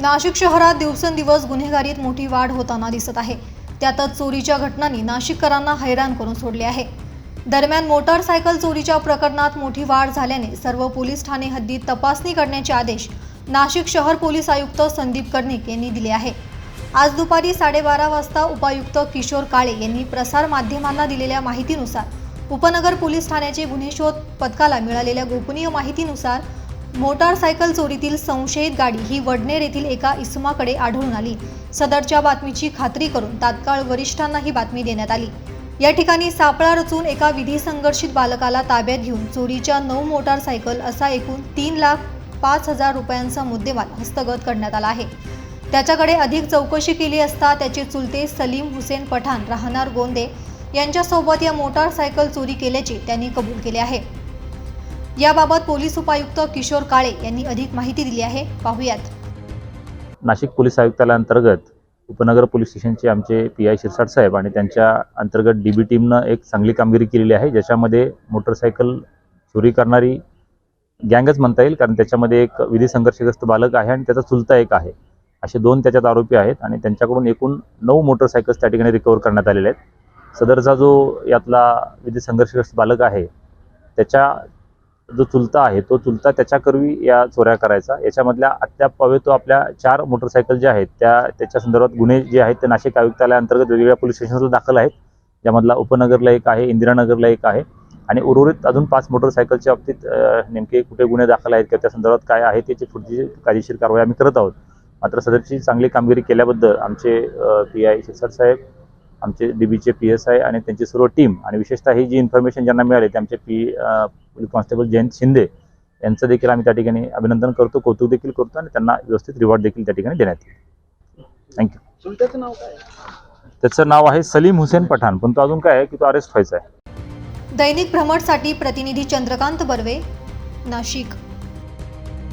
नाशिक शहरात दिवसेंदिवस गुन्हेगारीत मोठी वाढ होताना दिसत आहे. त्यातच चोरीच्या घटनांनी नाशिककरांना हैराण करून सोडले आहे. दरम्यान मोटारसायकल चोरीच्या प्रकरणात मोठी वाढ झाल्याने सर्व पोलीस ठाणे हद्दीत तपासणी करण्याचे आदेश नाशिक शहर पोलीस आयुक्त संदीप कर्णिक यांनी दिले आहे. आज दुपारी साडेबारा वाजता उपायुक्त किशोर काळे यांनी प्रसार माध्यमांना दिलेल्या माहितीनुसार उपनगर पोलीस ठाण्याचे गुन्हे शोध पथकाला मिळालेल्या गोपनीय माहितीनुसार मोटारसायकल चोरीतील संशयित गाडी ही वडनेर येथील एका इसमाकडे आढळून आली. सदरच्या बातमीची खात्री करून तात्काळ वरिष्ठांना ही बातमी देण्यात आली. या ठिकाणी सापळा रचून एका विधी संघर्षित बालकाला ताब्यात घेऊन चोरीच्या नऊ मोटारसायकल असा एकूण तीन लाख पाच हजार रुपयांचा मुद्देमाल हस्तगत करण्यात आला आहे. त्याच्याकडे अधिक चौकशी केली असता त्याचे चुलते सलीम हुसेन पठाण राहणार गोंदे यांच्यासोबत या मोटारसायकल चोरी केल्याचे त्यांनी कबूल केले आहे. याबाबत पोलीस उपायुक्त किशोर काळे यांनी अधिक माहिती दिली आहे. पाहूयात. नाशिक पोलीस आयुक्तालयाअंतर्गत उपनगर पोलीस स्टेशनचे आमचे पी आय शिरसाट साहेब आणि त्यांच्या अंतर्गत डी बी टीमनं एक चांगली कामगिरी केलेली आहे ज्याच्यामध्ये मोटरसायकल चोरी करणारी गँगच म्हणता येईल कारण त्याच्यामध्ये एक विधी संघर्षग्रस्त बालक आहे आणि त्याचा चुलता एक आहे. असे दोन त्याच्यात आरोपी आहेत आणि त्यांच्याकडून एकूण नऊ मोटरसायकल्स त्या ठिकाणी रिकवर करण्यात आलेले आहेत. सदरचा जो यातला विधी संघर्षग्रस्त बालक आहे त्याच्या जो चुलता आहे तो चुलता त्याच्याकरवी या चोऱ्या करायचा. याच्यामधल्या अद्याप तो आपल्या चार मोटरसायकल ज्या आहेत त्या त्याच्या संदर्भात गुन्हे जे आहेत ते नाशिक आयुक्तालयाअंतर्गत वेगवेगळ्या पोलीस स्टेशनला दाखल आहेत. ज्यामधला उपनगरला एक आहे इंदिरानगरला एक आहे. आणि उर्वरित अजून पाच मोटरसायकलच्या बाबतीत नेमके कुठे गुन्हे दाखल आहेत किंवा त्या संदर्भात काय आहे त्याची पुढची कायदेशीर कारवाई आम्ही करत आहोत. मात्र सदरची चांगली कामगिरी केल्याबद्दल आमचे पी आय शिरसाट साहेब आमचे डी बीचे पी एस आय आणि त्यांची सर्व टीम आणि विशेषतः ही जी इन्फॉर्मेशन ज्यांना मिळाली ते आमचे P police constable Jayant Shinde यांचं देखील आम्ही त्या ठिकाणी अभिनंदन करतो कौतुक देखील करतो आणि त्यांना व्यवस्थित रिवॉर्ड देखील त्या ठिकाणी देण्यात येईल. थँक्यू चुलत्याचं नाव काय? त्याचं नाव आहे सलीम हुसेन पठाण पण तो अजून काय आहे की तो अरेस्ट व्हायचा आहे. दैनिक भ्रमटसाठी प्रतिनिधी चंद्रकांत बर्वे नाशिक.